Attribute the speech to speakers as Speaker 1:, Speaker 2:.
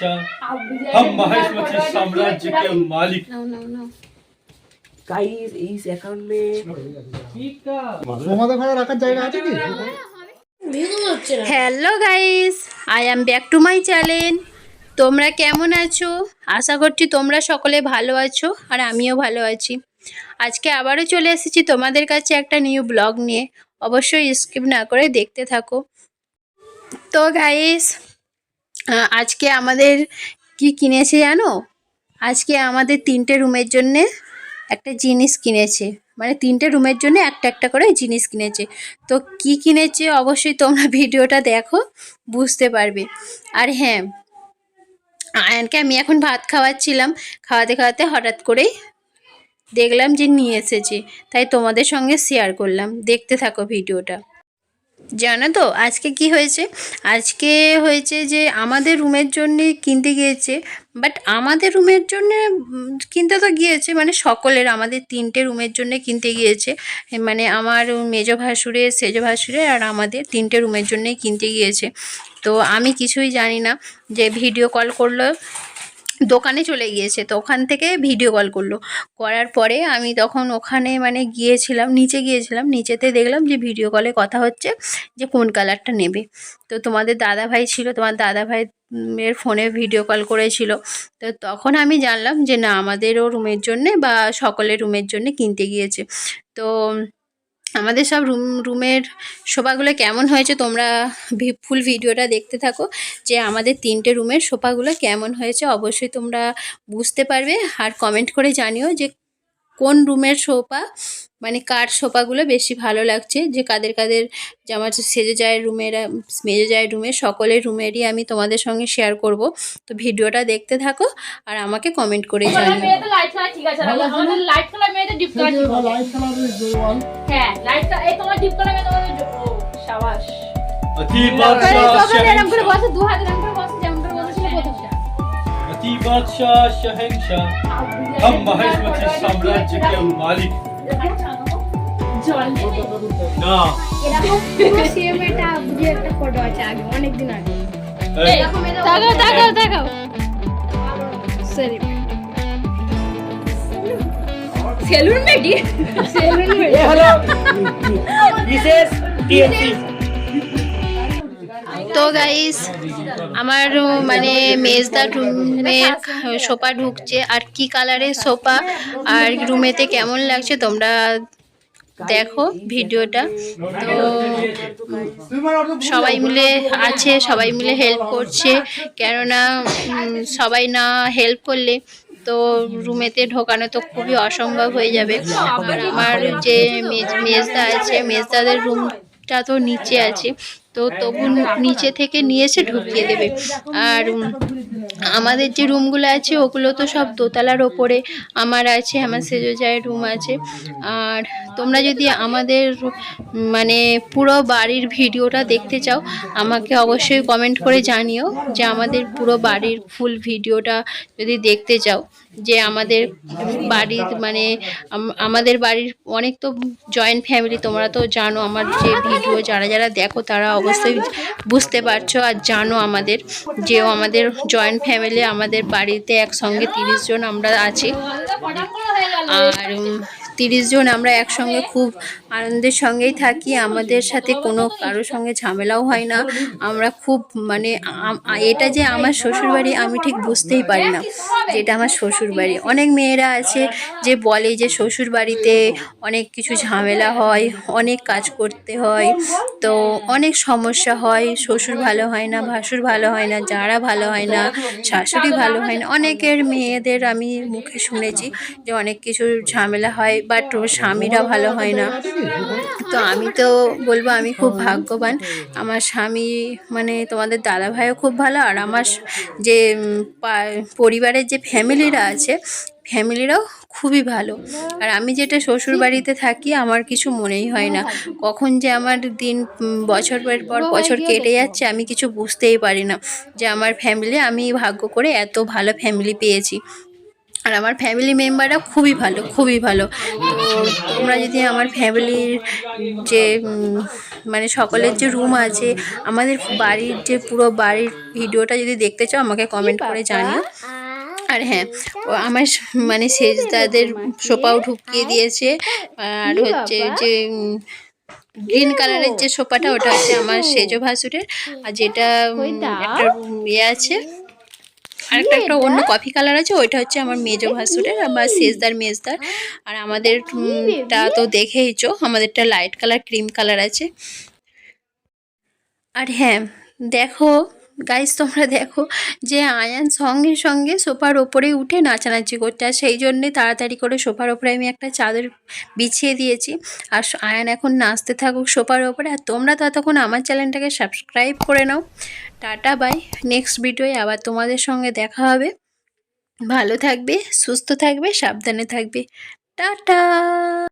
Speaker 1: बादशाह हम महेशमती साम्राज्य के मालिक
Speaker 2: নাও নাও নাও
Speaker 3: গাইস এই অ্যাকাউন্ট মে
Speaker 4: তোমাদের ঘরে রাখার জায়গা আছে কি
Speaker 2: hello guys I am back to my channel তোমরা কেমন আছো আশা করছি তোমরা সকলে ভালো আছো আর আমিও ভালো আছি আজকে আবারও চলে এসেছি তোমাদের কাছে একটা নিউ ব্লগ নিয়ে অবশ্যই স্কিপ না করে দেখতে থাকো তো গাইস আজকে আমাদের কি কিনেছে জানো? আজকে আমাদের তিনটে রুমের জন্যে একটা জিনিস কিনেছে। মানে তিনটে রুমের জন্য একটা একটা করে জিনিস কিনেছে। তো কি কিনেছে অবশ্যই তোমরা ভিডিওটা দেখো, বুঝতে পারবে। আর হ্যাঁ আয়নকে আমি এখন ভাত খাওয়াচ্ছিলাম। খাওয়াতে খাওয়াতে হঠাৎ করেই দেখলাম যে নিয়ে এসেছে। তাই তোমাদের সঙ্গে শেয়ার করলাম। দেখতে থাকো ভিডিওটা। জানো তো, আজকে কি হয়েছে? আজকে হয়েছে যে আমাদের রুমের জন্য কিনতে গিয়েছে বাট আমাদের রুমের জন্য কিনতে তো গিয়েছে মানে সকলের, আমাদের তিনটে রুমের জন্য কিনতে গিয়েছে। মানে আমার মেজো ভাসুরে সেজো ভাসুরে আর আমাদের তিনটে রুমের জন্যই কিনতে গিয়েছে। তো আমি কিছুই জানি না যে ভিডিও কল করল দোকানে চলে গিয়েছে, তো ওখান থেকে ভিডিও কল করল। করার পরে আমি তখন ওখানে মানে গিয়েছিলাম, নিচে গিয়েছিলাম, নিচেতে দেখলাম যে ভিডিও কলে কথা হচ্ছে যে কোন কালারটা নেবে। তো তোমাদের দাদা ভাই ছিল, তোমার দাদা ভাই এর ফোনে ভিডিও কল করেছিল। তো তখন আমি জানলাম যে না, আমাদেরও রুমের জন্যে বা সকলের রুমের জন্য কিনতে গিয়েছে। তো আমাদের সব রুম, রুমের সোফাগুলো কেমন হয়েছে তোমরা ফুল ভিডিওটা দেখতে থাকো যে আমাদের তিনটে রুমের সোফাগুলো কেমন হয়েছে। অবশ্যই তোমরা বুঝতে পারবে আর কমেন্ট করে জানিও যে কোন রুমের সোফা মানে কার সোফাগুলো বেশি ভালো লাগছে? যে কাদের কাদের যে আমার সেজে যায় রুমের মেজে যায় রুমের সকলের রুমেরই আমি তোমাদের সঙ্গে শেয়ার করব। তো ভিডিওটা দেখতে থাকো আর আমাকে কমেন্ট করে জানিও।
Speaker 5: মেয়েদের
Speaker 2: light colour salon
Speaker 5: Medi salon
Speaker 3: Medi হলো বিশেষ
Speaker 2: তো গাইস আমার মানে মেজদা রুমের সোফা ঢুকছে। আর কি কালারের সোফা? আর রুমেতে কেমন লাগছে? তোমরা দেখো ভিডিওটা। তো সবাই মিলে আছে, সবাই মিলে হেল্প করছে। কেননা সবাই না হেল্প করলে তো রুমেতে ঢোকানো তো খুবই অসম্ভব হয়ে যাবে। আমার যে মেজ- মেজদা আছে, মেজদাদের রুমটা তো নিচে আছে। তো তবু নিচে থেকে নিয়ে এসে ঢুকিয়ে দেবে। আর আমাদের যে রুমগুলো আছে ওগুলো তো সব দোতলার ওপরে আমার আছে আমার সেজো জায়ের রুম আছে। আর তোমরা যদি আমাদের মানে পুরো বাড়ির ভিডিওটা দেখতে চাও আমাকে অবশ্যই কমেন্ট করে জানিও যে আমাদের পুরো বাড়ির ফুল ভিডিওটা যদি দেখতে চাও যে আমাদের বাড়ির মানে আমাদের বাড়ির অনেক তো জয়েন্ট ফ্যামিলি তোমরা তো জানো আমার যে ভিডিও যারা যারা দেখো তারা অবশ্যই বুঝতে পারছ আর জানো আমাদের যে আমাদের জয়েন্ট ফ্যামিলি আমাদের বাড়িতে একসঙ্গে তিরিশ জন আমরা আছি। আর তিরিশ জন আমরা একসঙ্গে খুব আনন্দের সঙ্গেই থাকি। আমাদের সাথে কোনো কারোর সঙ্গে ঝামেলাও হয় না। আমরা খুব মানে এটা যে আমার শ্বশুরবাড়ি আমি ঠিক বুঝতেই পারি না যে এটা আমার শ্বশুরবাড়ি। অনেক মেয়েরা আছে যে বলে যে শ্বশুরবাড়িতে অনেক কিছু ঝামেলা হয়, অনেক কাজ করতে হয়, তো অনেক সমস্যা হয়। শ্বশুর ভালো হয় না, ভাসুর ভালো হয় না, যারা ভালো হয় না, শাশুড়ি ভালো হয় না। অনেকের মেয়েদের আমি মুখে শুনেছি যে অনেক কিছু ঝামেলা হয় বাট স্বামীরা ভালো হয় না। তো আমি তো বলব আমি খুব ভাগ্যবান। আমার স্বামী মানে তোমাদের দাদা ভাইও খুব ভালো আর আমার যে পা- পরিবারের যে ফ্যামিলিরা আছে ফ্যামিলিরাও খুবই ভালো। আর আমি যেটা শ্বশুর বাড়িতে থাকি আমার কিছু মনেই হয় না। কখন যে আমার দিন বছর পর বছর কেটে যাচ্ছে আমি কিছু বুঝতেই পারি না যে আমার ফ্যামিলি আমি ভাগ্য করে এত ভালো ফ্যামিলি পেয়েছি। আর আমার ফ্যামিলি মেম্বাররা খুবই ভালো খুবই ভালো। তো তোমরা যদি আমার ফ্যামিলির যে মানে সকলের যে রুম আছে আমাদের বাড়ির যে পুরো বাড়ির ভিডিওটা যদি দেখতে চাও আমাকে কমেন্ট করে জানিও। আর হ্যাঁ আমার মানে মানে সেজদাদের সোপাও ঢুকিয়ে দিয়েছে। আর হচ্ছে যে গ্রিন কালারের যে সোপাটা ওটা হচ্ছে আমার সেজো ভাসুরের আর যেটা একটা ইয়ে আছে। আর একটা অন্য কফি কালার আছে ওইটা হচ্ছে আমার মেজো ভাসুরের আমার সেজদার মেজদার। আর আমাদেরটা তো দেখেইছো আমাদেরটা লাইট কালার ক্রিম কালার আছে। আর হ্যাঁ দেখো গাইস তোমরা দেখো যে আয়ান সঙ্গে সঙ্গে সোফার ওপরে উঠে নাচানাচি করছে। আর সেই জন্যে তাড়াতাড়ি করে সোফার ওপরে আমি একটা চাদর বিছিয়ে দিয়েছি। আর আয়ান এখন নাচতে থাকুক সোফার ওপরে। আর তোমরা ততক্ষণ আমার চ্যানেলটাকে সাবস্ক্রাইব করে নাও। Tata, bye. নেক্সট ভিডিওয়ে আবার তোমাদের সঙ্গে দেখা হবে। ভালো থাকবে, সুস্থ থাকবে, সাবধানে থাকবে। টাটা!